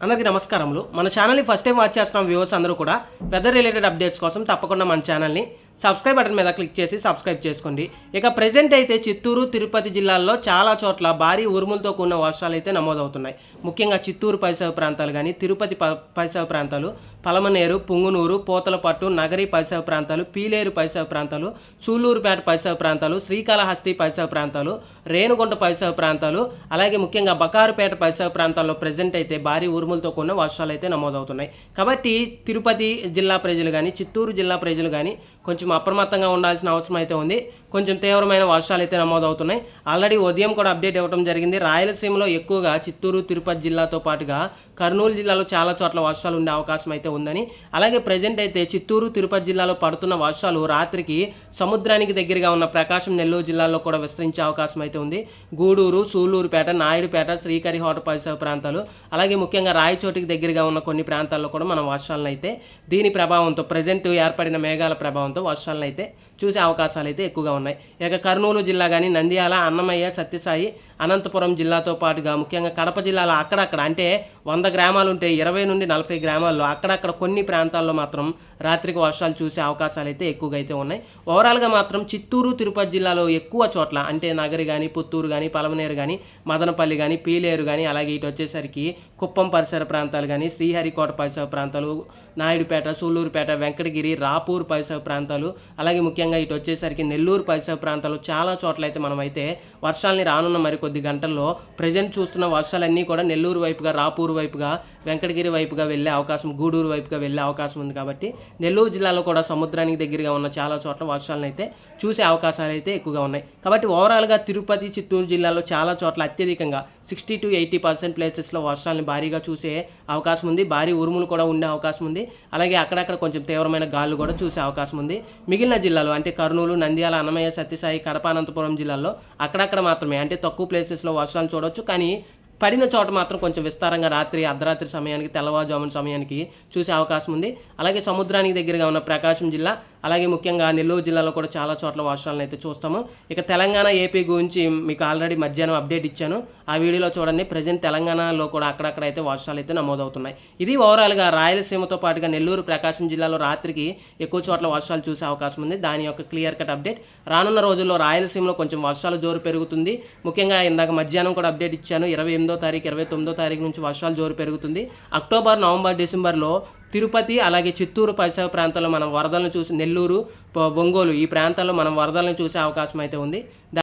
అందరికీ నమస్కారములు. మన ఛానల్ని ఫస్ట్ టైం వాచ్ చేస్తున్న వ్యూవర్స్ అందరూ కూడా వెదర్ రిలేటెడ్ అప్డేట్స్ కోసం తప్పకుండా మన ఛానల్ని సబ్స్క్రైబ్ బటన్ మీద క్లిక్ చేసి సబ్స్క్రైబ్ చేసుకోండి. ఇక ప్రజెంట్ అయితే చిత్తూరు తిరుపతి జిల్లాల్లో చాలా చోట్ల భారీ ఉరుములతో కూడిన వర్షాలు అయితే నమోదవుతున్నాయి. ముఖ్యంగా చిత్తూరు పరిసర ప్రాంతాలు కానీ తిరుపతి ప పరిసర ప్రాంతాలు పలమనేరు పుంగునూరు పోతలపట్టు నగరి పరిసర ప్రాంతాలు పీలేరు పరిసర ప్రాంతాలు సూళ్ళూరుపేట పరిసర ప్రాంతాలు శ్రీకాళహస్తి పరిసర ప్రాంతాలు రేణుగుంట పరిసర ప్రాంతాలు అలాగే ముఖ్యంగా బకారుపేట పరిసర ప్రాంతాల్లో ప్రజెంట్ అయితే భారీ ఉరుములతో కూడిన వర్షాలు అయితే నమోదవుతున్నాయి. కాబట్టి తిరుపతి జిల్లా ప్రజలు కానీ చిత్తూరు జిల్లా ప్రజలు కానీ కొంచెం అప్రమత్తంగా ఉండాల్సిన అవసరం అయితే ఉంది. కొంచెం తీవ్రమైన వర్షాలు అయితే నమోదవుతున్నాయి. ఆల్రెడీ ఉదయం కూడా అప్డేట్ ఇవ్వడం జరిగింది. రాయలసీమలో ఎక్కువగా చిత్తూరు తిరుపతి జిల్లాతో పాటుగా కర్నూలు జిల్లాలో చాలా చోట్ల వర్షాలు ఉండే అవకాశం అయితే ఉందని అలాగే ప్రజెంట్ అయితే చిత్తూరు తిరుపతి జిల్లాలో పడుతున్న వర్షాలు రాత్రికి సముద్రానికి దగ్గరగా ఉన్న ప్రకాశం నెల్లూరు జిల్లాలో కూడా విస్తరించే అవకాశం అయితే ఉంది. గూడూరు సూళ్ళూరుపేట నాయుడుపేట శ్రీకరిహోట పరిసర ప్రాంతాలు అలాగే ముఖ్యంగా రాయచోటికి దగ్గరగా ఉన్న కొన్ని ప్రాంతాల్లో కూడా మనం వర్షాలను అయితే దీని ప్రభావంతో ప్రజెంట్ ఏర్పడిన మేఘాల ప్రభావంతో వర్షాలను అయితే చూసే అవకాశాలు అయితే ఎక్కువగా ఉన్నాయి. ఇక కర్నూలు జిల్లా కానీ నంద్యాల అన్నమయ్య సత్యసాయి అనంతపురం జిల్లాతో పాటుగా ముఖ్యంగా కడప జిల్లాలో అక్కడక్కడ అంటే వంద గ్రామాలు ఉంటే ఇరవై నుండి నలభై గ్రామాల్లో అక్కడక్కడ కొన్ని ప్రాంతాల్లో మాత్రం రాత్రికి వర్షాలు చూసే అవకాశాలు అయితే ఎక్కువగా అయితే ఉన్నాయి. ఓవరాల్గా మాత్రం చిత్తూరు తిరుపతి జిల్లాలో ఎక్కువ చోట్ల అంటే నగరి కానీ పుత్తూరు కానీ పలమనేరు కానీ మదనపల్లి కానీ పీలేరు కానీ అలాగే ఇటు వచ్చేసరికి కుప్పం పరిసర ప్రాంతాలు కానీ శ్రీహరికోట పరిసర ప్రాంతాలు నాయుడుపేట సూళ్ళూరుపేట వెంకటగిరి రాపూర్ పరిసర ప్రాంతాలు ప్రాంతాలు. అలాగే ముఖ్యంగా ఇటు వచ్చేసరికి నెల్లూరు పరిసర ప్రాంతాలు చాలా చోట్ల అయితే మనమైతే వర్షాలని రానున్న మరికొద్ది గంటల్లో ప్రజెంట్ చూస్తున్న వర్షాలన్నీ కూడా నెల్లూరు వైపుగా రాపూరు వైపుగా వెంకటగిరి వైపుగా వెళ్ళే అవకాశం గూడూరు వైపుగా వెళ్ళే అవకాశం ఉంది కాబట్టి నెల్లూరు జిల్లాలో కూడా సముద్రానికి దగ్గరగా ఉన్న చాలా చోట్ల వర్షాలను అయితే చూసే అవకాశాలు అయితే ఎక్కువగా ఉన్నాయి. కాబట్టి ఓవరాల్గా తిరుపతి చిత్తూరు జిల్లాలో చాలా చోట్ల అత్యధికంగా సిక్స్టీ టు ఎయిటీ పర్సెంట్ ప్లేసెస్లో వర్షాలను భారీగా చూసే అవకాశం ఉంది. భారీ ఉరుములు కూడా ఉండే అవకాశం ఉంది. అలాగే అక్కడక్కడ కొంచెం తీవ్రమైన గాలు కూడా చూసే అవకాశం ఉంది. మిగిలిన జిల్లాలు అంటే కర్నూలు నంద్యాల అన్నమయ్య సత్యసాయి కడప అనంతపురం జిల్లాల్లో అక్కడక్కడ మాత్రమే. అంటే తక్కువ ప్లేసెస్లో వర్షాలు చూడొచ్చు. కానీ పడిన చోట మాత్రం కొంచెం విస్తారంగా రాత్రి అర్ధరాత్రి సమయానికి తెల్లవారుజామున సమయానికి చూసే అవకాశం ఉంది. అలాగే సముద్రానికి దగ్గరగా ఉన్న ప్రకాశం జిల్లా అలాగే ముఖ్యంగా నెల్లూరు జిల్లాలో కూడా చాలా చోట్ల వర్షాలను అయితే చూస్తాము. ఇక తెలంగాణ ఏపీ గురించి మీకు ఆల్రెడీ మధ్యాహ్నం అప్డేట్ ఇచ్చాను. ఆ వీడియోలో చూడండి. ప్రజెంట్ తెలంగాణలో కూడా అక్కడక్కడ అయితే వర్షాలు అయితే నమోదవుతున్నాయి. ఇది ఓవరాల్గా రాయలసీమతో పాటుగా నెల్లూరు ప్రకాశం జిల్లాలో రాత్రికి ఎక్కువ చోట్ల వర్షాలు చూసే అవకాశం ఉంది. దాని యొక్క క్లియర్ కట్ అప్డేట్. రానున్న రోజుల్లో రాయలసీమలో కొంచెం వర్షాలు జోరు పెరుగుతుంది. ముఖ్యంగా ఇందాక మధ్యాహ్నం కూడా అప్డేట్ ఇచ్చాను. ఇరవై ఎనిమిదో తారీఖు ఇరవై తొమ్మిదో తారీఖు నుంచి వర్షాలు జోరు పెరుగుతుంది. అక్టోబర్ నవంబర్ డిసెంబర్లో తిరుపతి అలాగే చిత్తూరు పరిసర ప్రాంతాల్లో మనం వరదలను చూసి నెల్లూరు ఒంగోలు ఈ ప్రాంతాల్లో మనం వరదలను చూసే అవకాశం అయితే ఉంది. దా-